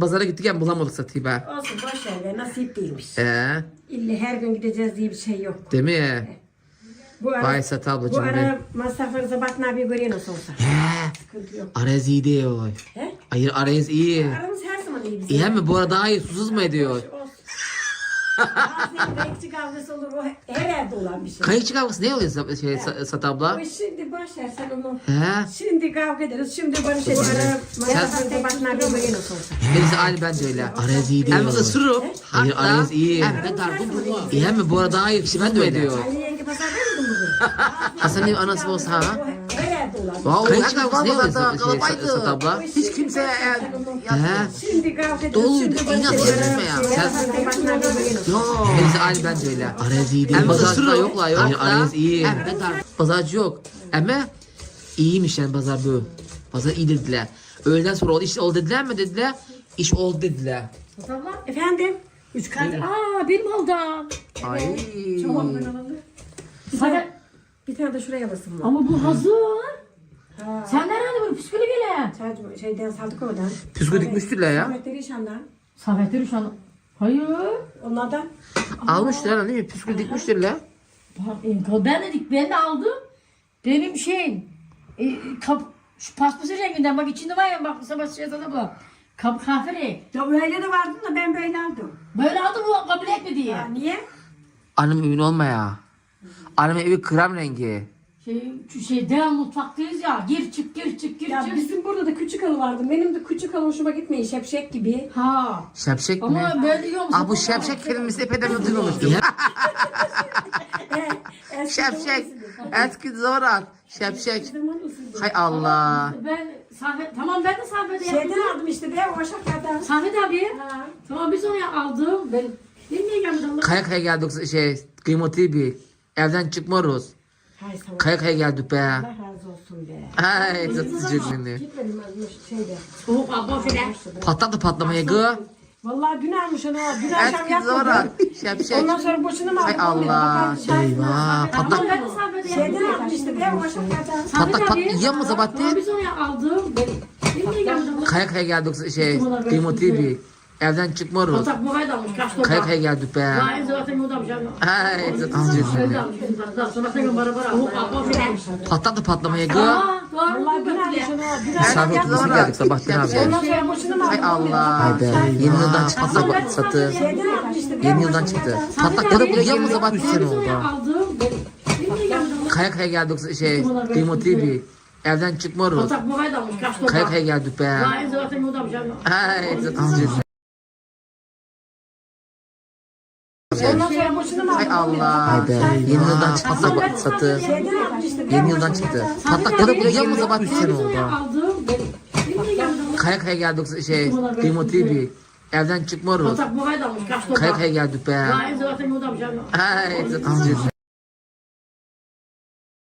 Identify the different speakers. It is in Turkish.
Speaker 1: pazara gittik ya bulamadık satayım ben.
Speaker 2: Olsun boş ver be nasip değilmiş.
Speaker 1: Ee,
Speaker 2: İlle her gün gideceğiz diye bir şey yok.
Speaker 1: değil mi?
Speaker 2: Bu ara,
Speaker 1: Vay Sat
Speaker 2: bu
Speaker 1: ablacığım
Speaker 2: ara masraflarınıza bak ne yapıyor görüyor nasıl olsa.
Speaker 1: He,
Speaker 2: Sıkıntı yok.
Speaker 1: Arez iyi diyor.
Speaker 2: He?
Speaker 1: Hayır Arez iyi.
Speaker 2: Aramız her zaman iyi bizim.
Speaker 1: İyi mi? Bu arada daha iyi susuz mu ediyor?
Speaker 2: Olsun. Bazen bekçi kavgası olur o her evde olan bir şey.
Speaker 1: Kayıkçı kavgası ne oluyor şey, Sa- Sat abla?
Speaker 2: Bu şimdi boş ver sen onu.
Speaker 1: He?
Speaker 2: Şimdi kavga ederiz. Şimdi barış ederiz. Ara masraflarınıza bak ne yapıyor görüyor nasıl olsa.
Speaker 1: Neyse aynı bence öyle. Arez iyi diyor. Hem ısırıp. Hayır Arez iyi.
Speaker 2: Hem de dargın
Speaker 1: İyi mi? Bu arada daha iyi susuz mu ediyor?
Speaker 2: Ali yenge pazar vermedin bugün.
Speaker 1: Hasan'ın anası olsa ha?
Speaker 2: Bir şey.
Speaker 1: Vallahi şey, Sa- Sat abla?
Speaker 2: Hiç kimse
Speaker 1: He?
Speaker 2: Şimdi kavga ederiz.
Speaker 1: Dolu,
Speaker 2: Şimdi
Speaker 1: inat etme ya. Sen-
Speaker 2: olsa.
Speaker 1: Neyse aynı bence öyle. Arez iyi değil. Pazarcıda yok la yok. Hayır Arez iyi. Pazarcı yok. Ama iyiymiş yani pazar bu. Pazar iyi dediler. Öğleden sonra oldu. İş oldu dediler mi dediler. İş oldu dediler.
Speaker 2: Efendim?
Speaker 3: Üç kart. Aa benim oldu.
Speaker 1: Ay.
Speaker 3: Sana,
Speaker 2: Bir tane de şuraya basın var.
Speaker 3: ama bu hazır.
Speaker 2: Ha.
Speaker 3: Sen nerede bunu püskülü gele?
Speaker 2: Sadece şeyden saldık oradan.
Speaker 1: Püskü dikmiştirler ya.
Speaker 2: Ahmetleri inşallah.
Speaker 3: Sametleri şu an. Hayır.
Speaker 2: Onlardan.
Speaker 1: Almışlar değil mi? Püskü dikmiştirler.
Speaker 3: Bak, e, Ben dedik ben de aldım. Benim şeyim. E, kap, şu paspası renginden bak içinde var ya bak sabah şey sana bu. Kap kahverengi.
Speaker 2: Ya öyle de vardı da ben böyle aldım.
Speaker 3: Böyle aldım bu kabul etmedi
Speaker 2: Ya
Speaker 3: diye.
Speaker 2: niye?
Speaker 1: Annem emin olma ya. Annemin evi krem rengi.
Speaker 3: Şey, şu şey devam mutfaktayız ya. Gir çık gir çık gir
Speaker 2: Ya
Speaker 3: çık.
Speaker 2: bizim burada da küçük halı vardı. Benim de küçük halı hoşuma gitmiyor. Şepşek gibi.
Speaker 3: Ha.
Speaker 1: Şepşek mi?
Speaker 3: Ama böyle diyor musun?
Speaker 1: Aa bu şepşek kelimesi epeyden duymamıştım. şepşek. Eski zoran. Şepşek. Hay Allah.
Speaker 3: Ben Safet, tamam ben de Safet'e yaptım.
Speaker 2: Şeyden aldım işte be o şakadan.
Speaker 3: Safet abi.
Speaker 2: Ha.
Speaker 3: Tamam biz onu aldım. Ben Bilmiyorum gelmedi Allah.
Speaker 1: Kaya kaya geldik şey kıymetli bir. Evden çıkmıyoruz.
Speaker 2: Hay sağ ol.
Speaker 1: Kaya kaya geldik be.
Speaker 2: Allah razı olsun be.
Speaker 1: Ay sıcak beni.
Speaker 2: Gitmedim şeyde.
Speaker 3: Soğuk abla şöyle.
Speaker 1: Patladı patlamaya gı.
Speaker 2: Vallahi dün almış onu. Dün akşam
Speaker 1: Eski zoran.
Speaker 2: yapmadım.
Speaker 1: Şepşek.
Speaker 2: Ondan sonra boşuna mı
Speaker 1: Hay
Speaker 2: aldım?
Speaker 1: Allah. Eyvah. Patlak.
Speaker 3: ben de Safet'e
Speaker 2: Şeyden
Speaker 3: yaptım.
Speaker 2: işte.
Speaker 3: Safet
Speaker 1: Patlak pat mu
Speaker 3: Tamam
Speaker 1: Sabahattin?
Speaker 3: biz onu aldım. Ben Bilmiyorum gelmedi Allah.
Speaker 1: Kaya kaya geldik şey kıymetli bir. Evden çıkmıyoruz.
Speaker 3: Patak bu hayda almış. Kaç
Speaker 1: Kaya
Speaker 3: topa.
Speaker 1: kaya geldik be.
Speaker 3: En zaten beraber almış. Soğuk abla şöyle.
Speaker 1: Patladı patlamaya gı.
Speaker 2: Yapmadım.
Speaker 1: nasıl geldik Sabahattin abi? Hay? Allah. Hay be. Yeni yıldan çıktı satı. Yeni yıldan çıktı. Patlak ya da bu yiyor mu Sabahattin?
Speaker 3: Biz onu aldım. Ben Bilmiyorum gelmedi Allah.
Speaker 1: Kaya kaya geldik şey kıymetli bir. Evden çıkmıyoruz. Kaya kaya geldik be.
Speaker 3: En zaten
Speaker 2: mı
Speaker 1: Hay? Allah. Hay be. Yeni yıldan çıktı bak satı. Yeni yıldan çıktı. Patlak ya da bu
Speaker 3: aldım. Ben Bilmiyorum gelmedi Allah.
Speaker 1: Kaya kaya geldik şey kıymetli bir. Evden çıkmıyoruz. Kaya kaya geldik be.
Speaker 3: Almış.
Speaker 1: Ay.